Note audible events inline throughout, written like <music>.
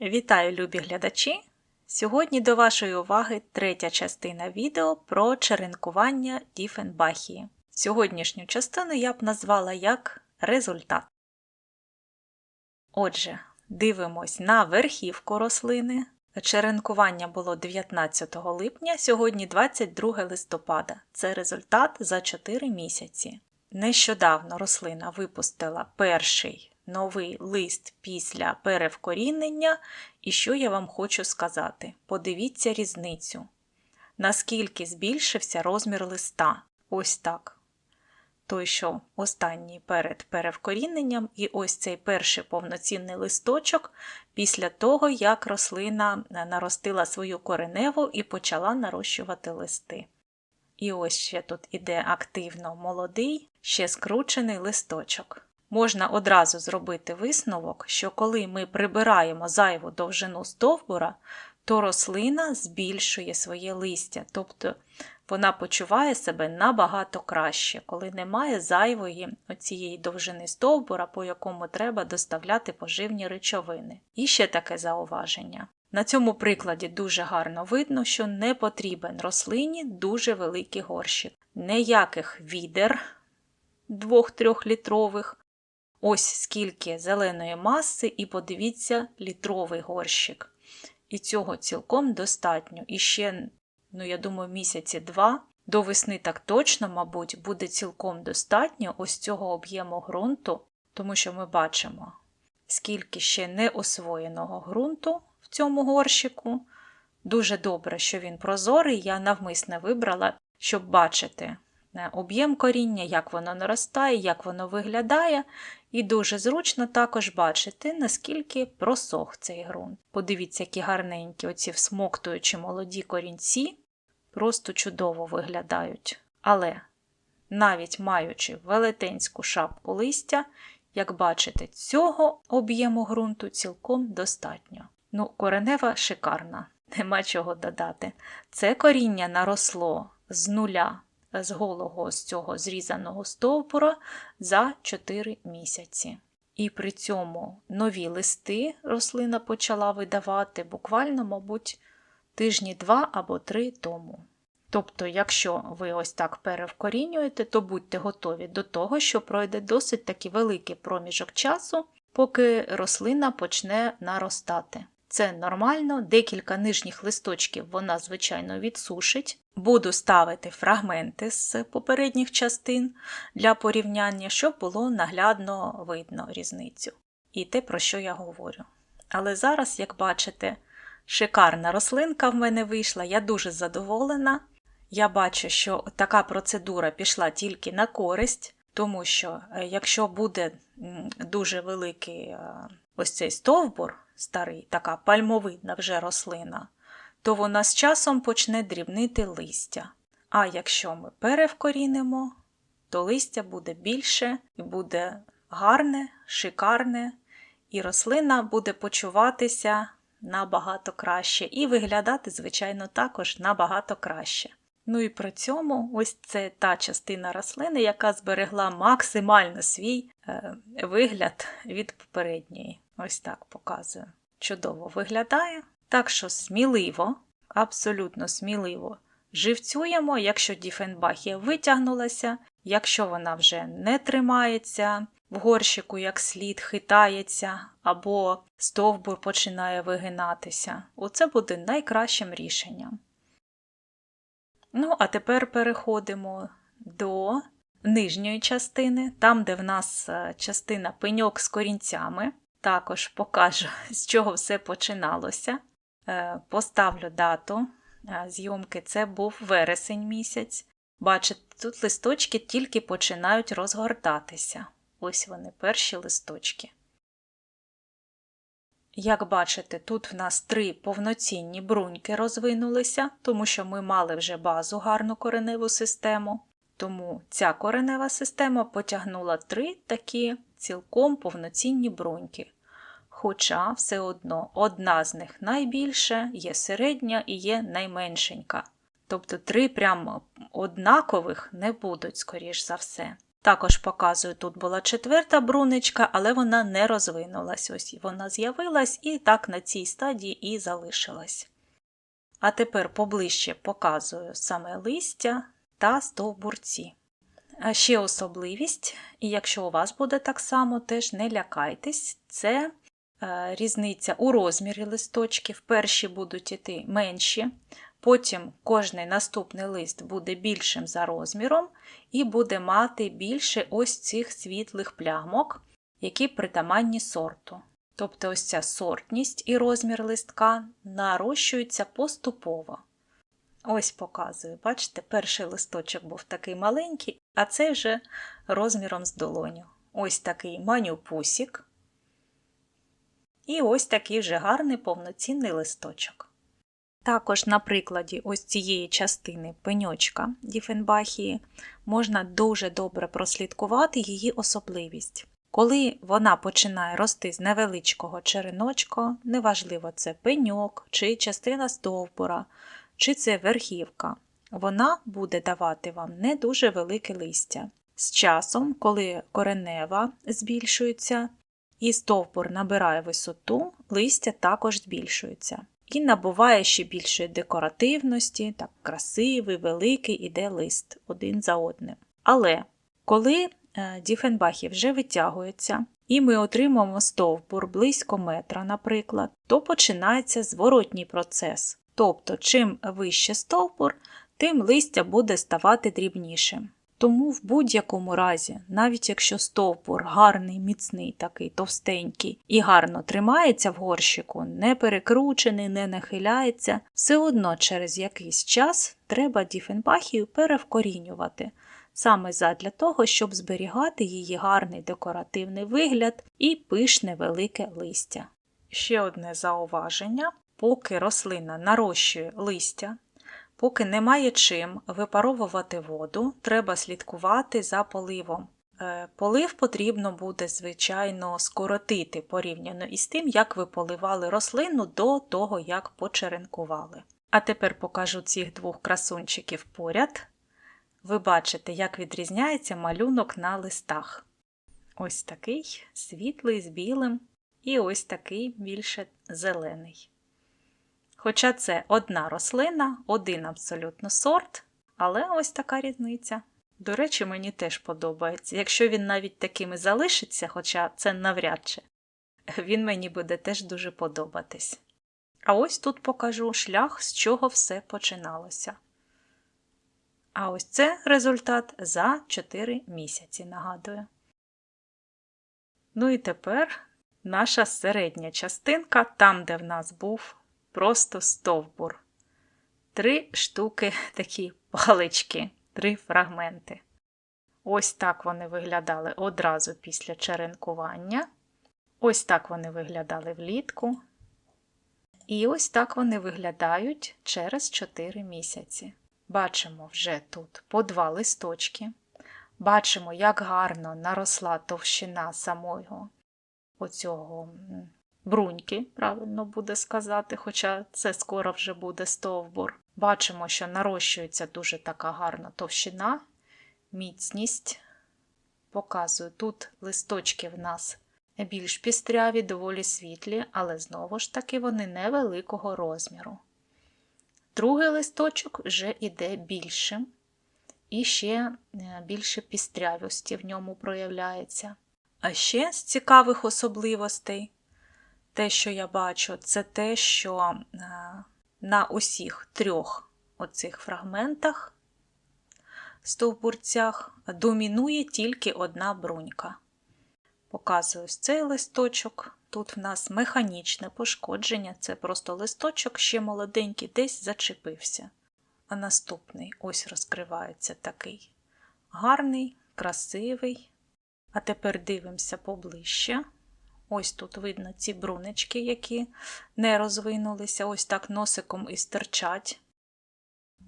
Вітаю, любі глядачі! Сьогодні до вашої уваги третя частина відео про черенкування Діфенбахії. Сьогоднішню частину я б назвала як результат. Отже, дивимось на верхівку рослини. Черенкування було 19 липня, сьогодні 22 листопада. Це результат за 4 місяці. Нещодавно рослина випустила перший новий лист після перевкорінення, і що я вам хочу сказати? Подивіться різницю. Наскільки збільшився розмір листа. Ось так. Той, що останній перед перевкоріненням, і ось цей перший повноцінний листочок після того, як рослина наростила свою кореневу і почала нарощувати листи. І ось ще тут іде активно молодий, ще скручений листочок. Можна одразу зробити висновок, що коли ми прибираємо зайву довжину стовбура, то рослина збільшує своє листя, тобто вона почуває себе набагато краще, коли немає зайвої цієї довжини стовбура, по якому треба доставляти поживні речовини. І ще таке зауваження. На цьому прикладі дуже гарно видно, що не потрібен рослині дуже великий горщик. Ніяких відер 2-3 літрових. Ось скільки зеленої маси, і подивіться літровий горщик. І цього цілком достатньо. І ще, ну, я думаю, місяці два до весни так точно, мабуть, буде цілком достатньо ось цього об'єму ґрунту, тому що ми бачимо, скільки ще не освоєного ґрунту в цьому горщику. Дуже добре, що він прозорий, я навмисне вибрала, щоб бачити об'єм коріння, як воно наростає, як воно виглядає, і дуже зручно також бачити, наскільки просох цей ґрунт. Подивіться, які гарненькі оці всмоктуючі молоді корінці, просто чудово виглядають. Але навіть маючи велетенську шапку листя, як бачите, цього об'єму ґрунту цілком достатньо. Ну, коренева шикарна, нема чого додати. Це коріння наросло з нуля з голого з цього зрізаного стовбура за 4 місяці. І при цьому нові листи рослина почала видавати буквально, мабуть, тижні два або три тому. Тобто, якщо ви ось так перевкорінюєте, то будьте готові до того, що пройде досить таки великий проміжок часу, поки рослина почне наростати. Це нормально, декілька нижніх листочків вона, звичайно, відсушить. Буду ставити фрагменти з попередніх частин для порівняння, щоб було наглядно видно різницю. І те, про що я говорю. Але зараз, як бачите, шикарна рослинка в мене вийшла, я дуже задоволена. Я бачу, що така процедура пішла тільки на користь, тому що е, якщо буде дуже великий е, ось цей стовбур, старий, така пальмовидна вже рослина, то вона з часом почне дрібнити листя. А якщо ми перевкорінимо, то листя буде більше і буде гарне, шикарне, і рослина буде почуватися набагато краще, і виглядати, звичайно, також набагато краще. Ну і при цьому ось це та частина рослини, яка зберегла максимально свій е, вигляд від попередньої. Ось так показую. Чудово виглядає. Так що сміливо, абсолютно сміливо живцюємо, якщо діфенбахія витягнулася, якщо вона вже не тримається в горщику як слід, хитається, або стовбур починає вигинатися. Оце буде найкращим рішенням. Ну, а тепер переходимо до нижньої частини, там, де в нас е, частина пеньок з корінцями. Також покажу, <laughs> з чого все починалося. Е, поставлю дату е, зйомки, це був вересень місяць. Бачите, тут листочки тільки починають розгортатися. Ось вони, перші листочки. Як бачите, тут в нас три повноцінні бруньки розвинулися, тому що ми мали вже базу гарну кореневу систему. Тому ця коренева система потягнула три такі цілком повноцінні бруньки. Хоча все одно одна з них найбільша, є середня і є найменшенька. Тобто три прямо однакових не будуть, скоріш за все. Також показую, тут була четверта бруничка, але вона не розвинулась. Ось вона з'явилась і так на цій стадії і залишилась. А тепер поближче показую саме листя та стовбурці. А ще особливість, і якщо у вас буде так само, теж не лякайтесь, це різниця у розмірі листочків. Перші будуть іти менші, потім кожний наступний лист буде більшим за розміром і буде мати більше ось цих світлих плямок, які притаманні сорту. Тобто ось ця сортність і розмір листка нарощуються поступово. Ось показую, бачите, перший листочок був такий маленький, а цей вже розміром з долоню. Ось такий манюпусік. І ось такий вже гарний повноцінний листочок. Також на прикладі ось цієї частини пеньочка Діфенбахії можна дуже добре прослідкувати її особливість. Коли вона починає рости з невеличкого череночка, неважливо це пеньок чи частина стовбура, чи це верхівка, вона буде давати вам не дуже велике листя. З часом, коли коренева збільшується і стовбур набирає висоту, листя також збільшується. І набуває ще більшої декоративності, так красивий, великий іде лист один за одним. Але коли е, діфенбахи вже витягуються, і ми отримаємо стовбур близько метра, наприклад, то починається зворотній процес. Тобто, чим вище стовбур, тим листя буде ставати дрібнішим. Тому в будь-якому разі, навіть якщо стовбур гарний, міцний, такий товстенький і гарно тримається в горщику, не перекручений, не нахиляється, все одно через якийсь час треба діфенбахію перевкорінювати, саме задля того, щоб зберігати її гарний декоративний вигляд і пишне велике листя. Ще одне зауваження: поки рослина нарощує листя, Поки немає чим випаровувати воду, треба слідкувати за поливом. Е, полив потрібно буде, звичайно, скоротити порівняно із тим, як ви поливали рослину до того, як почеренкували. А тепер покажу цих двох красунчиків поряд. Ви бачите, як відрізняється малюнок на листах. Ось такий світлий з білим, і ось такий більше зелений. Хоча це одна рослина, один абсолютно сорт, але ось така різниця. До речі, мені теж подобається. Якщо він навіть таким і залишиться, хоча це навряд чи, він мені буде теж дуже подобатись. А ось тут покажу шлях, з чого все починалося. А ось це результат за 4 місяці, нагадую. Ну і тепер наша середня частинка, там, де в нас був просто стовбур. Три штуки <laughs> такі палички, три фрагменти. Ось так вони виглядали одразу після черенкування. Ось так вони виглядали влітку. І ось так вони виглядають через 4 місяці. Бачимо вже тут по два листочки. Бачимо, як гарно наросла товщина самого оцього бруньки, правильно буде сказати, хоча це скоро вже буде стовбур. Бачимо, що нарощується дуже така гарна товщина, міцність. Показую, тут листочки в нас більш пістряві, доволі світлі, але знову ж таки вони невеликого розміру. Другий листочок вже іде більшим, і ще е, більше пістрявості в ньому проявляється. А ще з цікавих особливостей те, що я бачу, це те, що е, на усіх трьох оцих фрагментах, стовбурцях, домінує тільки одна брунька. Показую цей листочок. Тут в нас механічне пошкодження, це просто листочок ще молоденький, десь зачепився. А наступний ось розкривається такий гарний, красивий. А тепер дивимося поближче. Ось тут видно ці брунечки, які не розвинулися, ось так носиком і стирчать.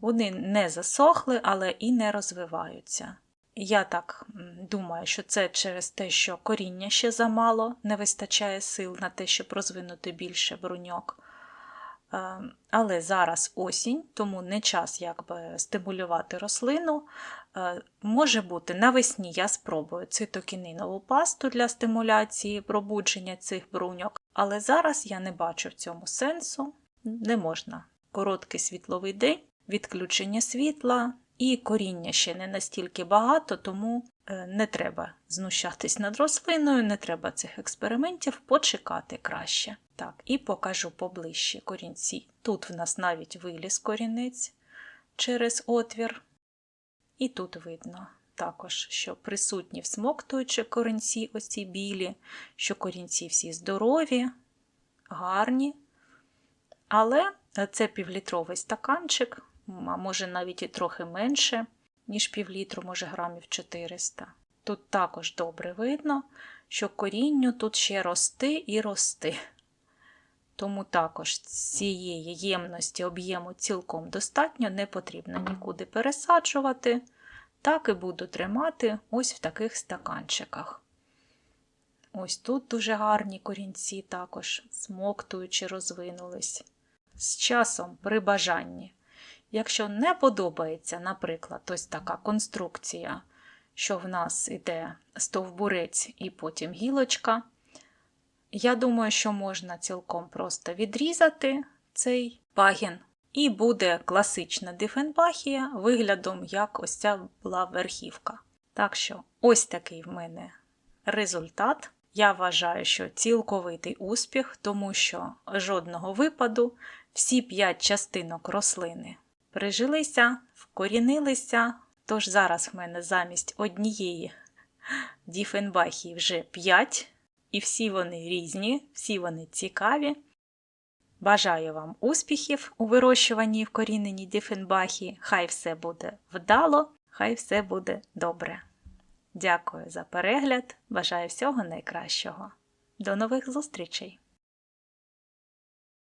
Вони не засохли, але і не розвиваються. Я так думаю, що це через те, що коріння ще замало, не вистачає сил на те, щоб розвинути більше бруньок. Е, Але зараз осінь, тому не час якби стимулювати рослину. Е, Може бути, навесні я спробую цитокінинову пасту для стимуляції пробудження цих бруньок, але зараз я не бачу в цьому сенсу. Не можна. Короткий світловий день, відключення світла і коріння ще не настільки багато, тому е, не треба знущатись над рослиною, не треба цих експериментів, почекати краще. Так, і покажу поближче корінці. Тут в нас навіть виліз корінець через отвір. І тут видно також, що присутні всмоктуючі корінці, оці білі, що корінці всі здорові, гарні. Але це півлітровий стаканчик, а може навіть і трохи менше, ніж півлітру, може грамів 400. Тут також добре видно, що корінню тут ще рости і рости. Тому також цієї ємності об'єму цілком достатньо, не потрібно нікуди пересаджувати. Так і буду тримати ось в таких стаканчиках. Ось тут дуже гарні корінці також, смоктуючи, розвинулись. З часом при бажанні. Якщо не подобається, наприклад, ось така конструкція, що в нас іде стовбурець і потім гілочка, я думаю, що можна цілком просто відрізати цей пагін, і буде класична дифенбахія виглядом, як ось ця була верхівка. Так що, ось такий в мене результат. Я вважаю, що цілковитий успіх, тому що жодного випаду всі п'ять частинок рослини прижилися, вкорінилися. Тож зараз в мене замість однієї діфенбахії вже 5, і всі вони різні, всі вони цікаві. Бажаю вам успіхів у вирощуванні і вкоріненні діфенбахії. Хай все буде вдало, хай все буде добре. Дякую за перегляд. Бажаю всього найкращого. До нових зустрічей!